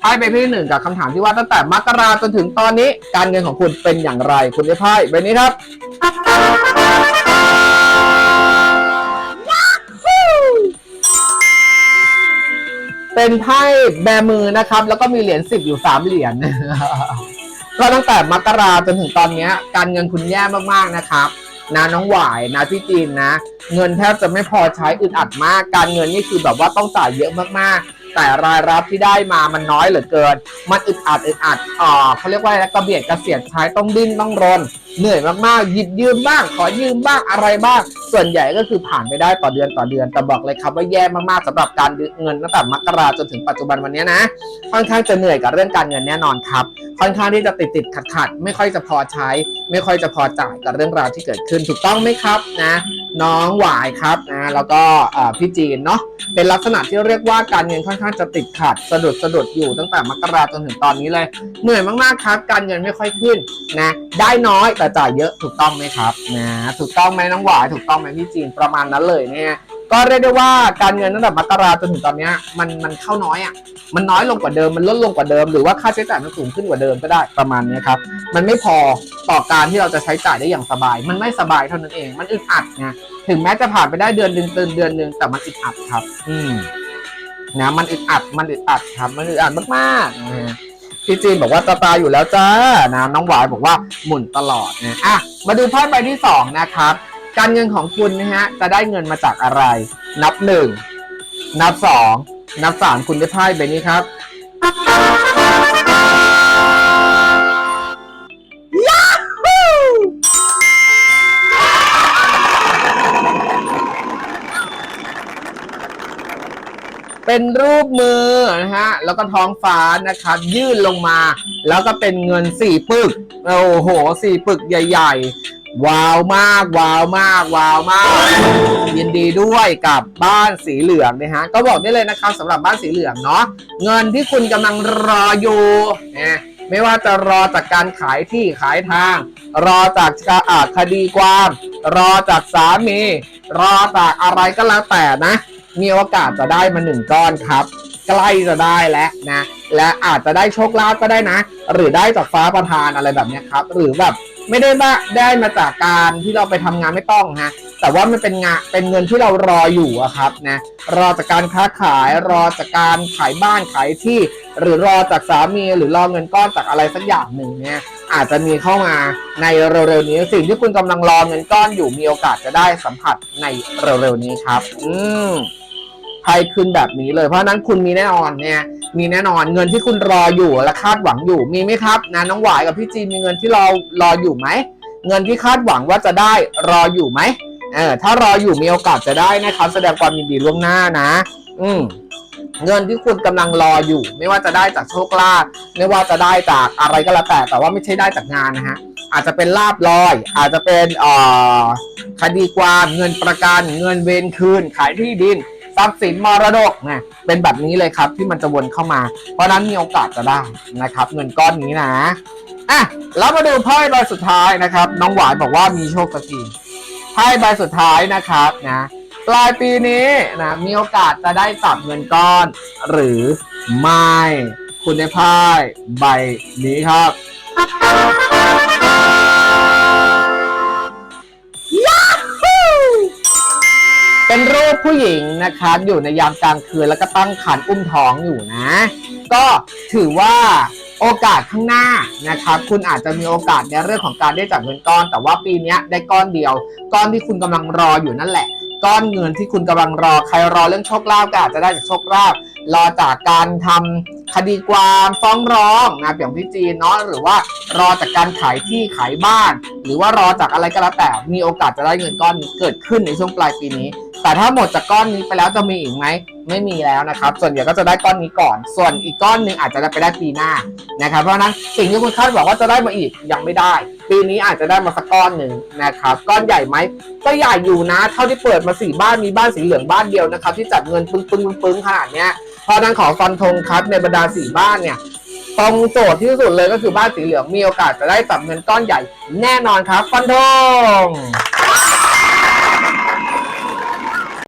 ไพ่ใบที่หนึ่งกับคำถามที่ว่าตั้งแต่มกราจนถึงตอนนี้การเงินของคุณเป็นอย่างไร คุณได้ไพ่ใบนี้ครับเป็นไพ่แบมือนะครับ แล้วก็มีเหรียญสิบอยู่สามเหรียญก็ตั้งแต่มกราจนถึงตอนนี้การเงินคุณแย่มากๆนะครับนะน้องหวายนะพี่จีนนะ เงินแทบจะไม่พอใช้อึดอัดมาก การเงินนี่คือแบบว่าต้องจ่ายเยอะมากๆ แต่รายรับที่ได้มามันน้อยเหลือเกิน มันอึดอัดอึดอัดอ่าเขาเรียกว่าอะไรนะกระเบียดกระเสียดใช้ต้องดิ้นต้องรน เหนื่อยมากๆ หยิบยืมบ้าง ขอยืมบ้างอะไรบ้าง ส่วนใหญ่ก็คือผ่านไปได้ต่อเดือนต่อเดือน แต่บอกเลยครับว่าแย่มากๆสำหรับการเงินตั้งแต่มกราจนถึงปัจจุบันวันนี้นะ ค่อนข้างจะเหนื่อยกับเรื่องการเงินแน่นอนครับ ค่อนข้างที่จะติดติดขัดขัดไม่ค่อยจะพอใช้ ไม่ค่อยจะพอจ่ายกับเรื่องราวที่เกิดขึ้นถูกต้องไหมครับนะ น้องหวายครับนะแล้วก็พี่จีนเนาะเป็นลักษณะที่เรียกว่าการเงินค่อนข้างจะติดขัดสะดุดสะดุดอยู่ตั้งแต่มกราจนถึงตอนนี้เลย เหนื่อยมากๆครับ การเงินไม่ค่อยขึ้นนะได้น้อยแต่จ่ายเยอะถูกต้องไหมครับนะถูกต้องไหมน้องหวายถูกต้องไหมพี่จีนประมาณนั้นเลยเนี่ยก็เรียกได้ว่าการเงินตั้งแต่มกราจนถึงตอนนี้มันมันเข้าน้อยอะมันน้อยลงกว่าเดิมมันลดลงกว่าเดิมหรือว่าค่าใช้จ่ายมันสูงขึ้นกว่าเดิมก็ได้ประมาณนี้ครับมันไม่พอต่อการที่เราจะใช้จ่ายได้อย่างสบาย มันไม่สบายเท่านั้นเอง มันอึดอัดไงถึงแม้จะผ่านไปได้เดือนหนึ่งเดือนเดือนหนึ่งแต่มันอึดอัดครับ อืมนะมันอึดอัดมันอึดอัดครับมันอึดอัดมากๆนะ พี่จีนบอกว่าตาตาอยู่แล้วจ้านะน้องหวายบอกว่าหมุนตลอดนะอะมาดูไพ่ใบที่สองนะครับ การเงินของคุณนะฮะจะได้เงินมาจากอะไร นับหนึ่งนับสองนับสามคุณได้ไพ่ใบนี้ครับ เป็นรูปมือนะฮะ แล้วก็ท้องฟ้านะครับ ยื่นลงมา แล้วก็เป็นเงินสี่ปึก โอ้โหสี่ปึกใหญ่ ๆ ว้าวมาก ว้าวมาก ว้าวมาก ยินดีด้วยกับบ้านสีเหลืองนะฮะ ก็บอกได้เลยนะครับสำหรับบ้านสีเหลืองเนาะ เงินที่คุณกำลังรออยู่นะไม่ว่าจะรอจากการขายที่ขายทาง รอจากอ่าคดีความ รอจากสามี รอจากอะไรก็แล้วแต่นะ มีโอกาสจะได้มาหนึ่งก้อนครับ ใกล้จะได้แล้วนะ และอาจจะได้โชคลาภก็ได้นะ หรือได้จากฟ้าประทานอะไรแบบนี้ครับ หรือแบบไม่ได้มาได้มาจากการที่เราไปทำงานไม่ต้องฮะแต่ว่ามันเป็นงานเป็นเงินที่เรารออยู่อะครับนะรอจากการค้าขายรอจากการขายบ้านขายที่ หรือรอจากสามีหรือรอเงินก้อนจากอะไรสักอย่างหนึ่งเนี่ยอาจจะมีเข้ามาในเร็วๆนี้สิ่งที่คุณกำลังรอเงินก้อนอยู่มีโอกาสจะได้สัมผัสในเร็วๆนี้ครับ อืม ไพ่ขึ้นแบบนี้เลย เพราะนั้นคุณมีแน่นอนเนี่ยมีแน่นอนเงินที่คุณรออยู่และคาดหวังอยู่มีไหมครับนะน้องหวายกับพี่จีนมีเงินที่รอรออยู่ไหมเงินที่คาดหวังว่าจะได้รออยู่ไหมเออถ้ารออยู่มีโอกาสจะได้นะครับแสดงความยินดีล่วงหน้านะ อืมเงินที่คุณกำลังรออยู่ ไม่ว่าจะได้จากโชคลาภไม่ว่าจะได้จากอะไรก็แล้วแต่ แต่ว่าไม่ใช่ได้จากงานนะฮะอาจจะเป็นลาบลอย อาจจะเป็นอ่อคดีความเงินประกัน เงินเวรคืน ขายที่ดิน ทรัพย์สินมรดกนะเป็นแบบนี้เลยครับที่มันจะวนเข้ามา เพราะนั้นมีโอกาสจะได้นะครับ เงินก้อนนี้นะอะแล้วมาดูไพ่ใบสุดท้ายนะครับ น้องหวายบอกว่ามีโชคสักทีไพ่ใบสุดท้ายนะครับนะปลายปีนี้นะมีโอกาสจะได้จับเงินก้อน หรือไม่คุณได้ไพ่ใบนี้ครับ ผู้หญิงนะครับอยู่ในยามกลางคืนแล้วก็ตั้งครรภ์อุ้มท้องอยู่นะ ก็ถือว่าโอกาสข้างหน้านะครับคุณอาจจะมีโอกาสในเรื่องของการได้จับเงินก้อน แต่ว่าปีนี้ได้ก้อนเดียว ก้อนที่คุณกำลังรออยู่นั่นแหละ ก้อนเงินที่คุณกำลังรอใครรอเรื่องโชคลาภก็อาจจะได้จากโชคลาภรอจากการทำคดีความฟ้องร้องนะอย่างพี่จีนเนาะหรือว่ารอจากการขายที่ขายบ้าน หรือว่ารอจากอะไรก็แล้วแต่มีโอกาสจะได้เงินก้อนเกิดขึ้นในช่วงปลายปีนี้ แต่ถ้าหมดจากก้อนนี้ไปแล้วจะมีอีกไหมไม่มีแล้วนะครับ ส่วนใหญ่ก็จะได้ก้อนนี้ก่อน ส่วนอีกก้อนหนึ่งอาจจะได้ไปได้ปีหน้านะครับ เพราะนั้นสิ่งที่คุณคาดหวังว่าจะได้มาอีกยังไม่ได้ ปีนี้อาจจะได้มาสักก้อนหนึ่งนะครับ ก้อนใหญ่ไหมก็ใหญ่อยู่นะ เท่าที่เปิดมาสี่บ้านมีบ้านสีเหลืองบ้านเดียวนะครับ ที่จับเงินปึ้งปึ้งปึ้งขนาดเนี้ยเพราะฉะนั้นขอฟันธงครับในบรรดาสี่บ้านเนี่ยตรงโจทย์ที่สุดเลยก็คือบ้านสีเหลืองมีโอกาสจะได้จับเงินก้อนใหญ่ แน่นอนครับ ฟันธง